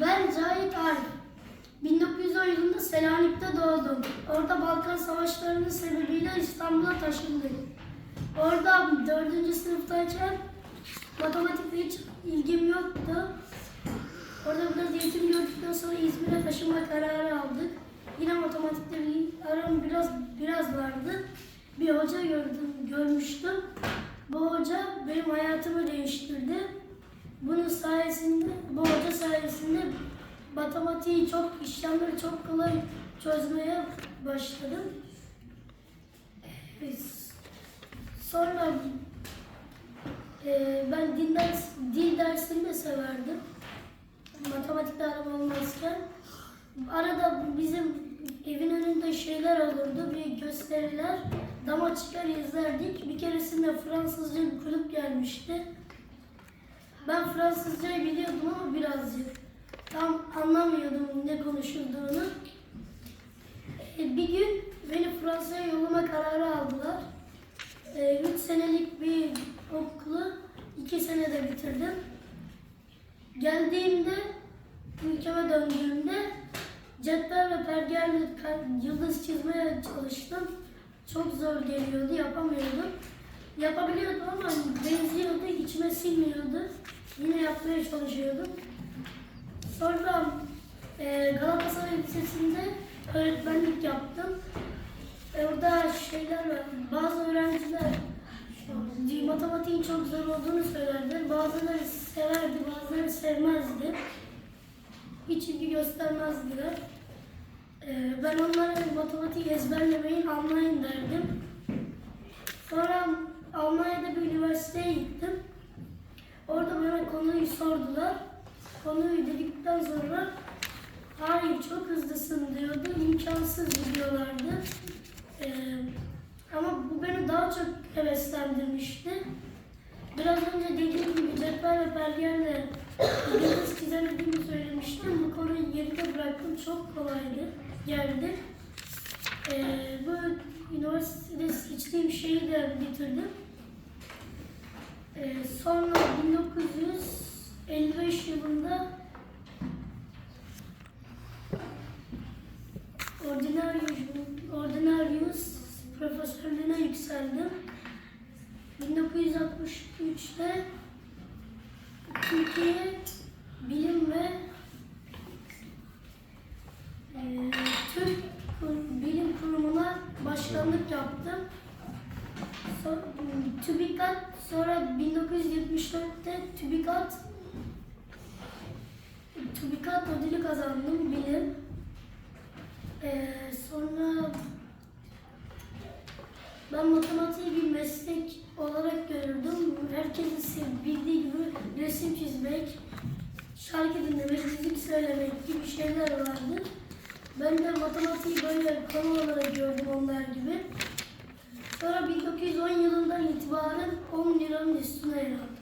Ben Cahit Arif. 1910 yılında Selanik'te doğdum. Orada Balkan Savaşları'nın sebebiyle İstanbul'a taşındık. Orada 4. sınıftayken matematikle hiç ilgim yoktu. Orada biraz eğitim gördükten sonra İzmir'e taşınma kararı aldık. Yine matematikte bir aram biraz biraz vardı. Bir hoca gördüm, görmüştüm. Bu hoca benim hayatımı değiştirdi. Bunun sayesinde, bu hoca sayesinde matematiği çok, işlemleri çok kolay çözmeye başladım. Ee, Sonra e, ben din, ders, dil dersini de severdim. Matematikte aram olmazken. Arada bizim evin önünde şeyler olurdu, bir gösteriler. Dama çıkar izlerdik. Bir keresinde Fransızca bir kulüp gelmişti. Ben Fransızcayı biliyordum ama birazcık. Tam anlamıyordum ne konuşulduğunu. E, bir gün beni Fransa'ya yollama kararı aldılar. E, üç senelik bir okulu iki senede bitirdim. Geldiğimde, ülkeme döndüğümde cetvel ve pergelle ka- yıldız çizmeye çalıştım. Çok zor geliyordu, yapamıyordum. Yapabiliyordum ama benziyordu, içime sinmiyordu. Yine yapmaya çalışıyordum. Sonra e, Galatasaray Lisesi'nde öğretmenlik yaptım. E, orada şeyler var, bazı öğrenciler matematiğin çok zor olduğunu söylerdi. Bazıları severdi, bazıları sevmezdi. Hiç ilgi göstermezdiler. E, ben onlara matematik ezberlemeyin, anlayın derdim. Sonra Almanya'da bir üniversiteye gittim. Konuyu sordular. Konuyu dedikten sonra hayır çok hızlısın diyordu. imkansız diyorlardı. Ee, ama bu beni daha çok heveslendirmişti. Biraz önce dediğim gibi cetvel ve belgelerle yıldız çizemediğimi söylemiştim. Bu konuyu geride bıraktım. Çok kolaydı. Geldi. Ee, bu üniversitede seçtiğim şeyi de bitirdim. Ee, sonra 1955 yılında Ordinarius, Ordinarius profesörlüğüne yükseldim. 1963'te Türkiye Bilim ve e, Türk Bilim Kurumu'na başkanlık yaptım. So- TÜBİTAK sonra 1974'te TÜBİTAK TÜBİTAK ödülü kazandım bilim. Ee, sonra ben matematiği bir meslek olarak görürdüm. Herkesin bildiği gibi resim çizmek, şarkı dinlemek, müzik söylemek gibi şeyler vardı. Ben de matematiği böyle konu olarak gördüm onlar gibi. 让你睡了。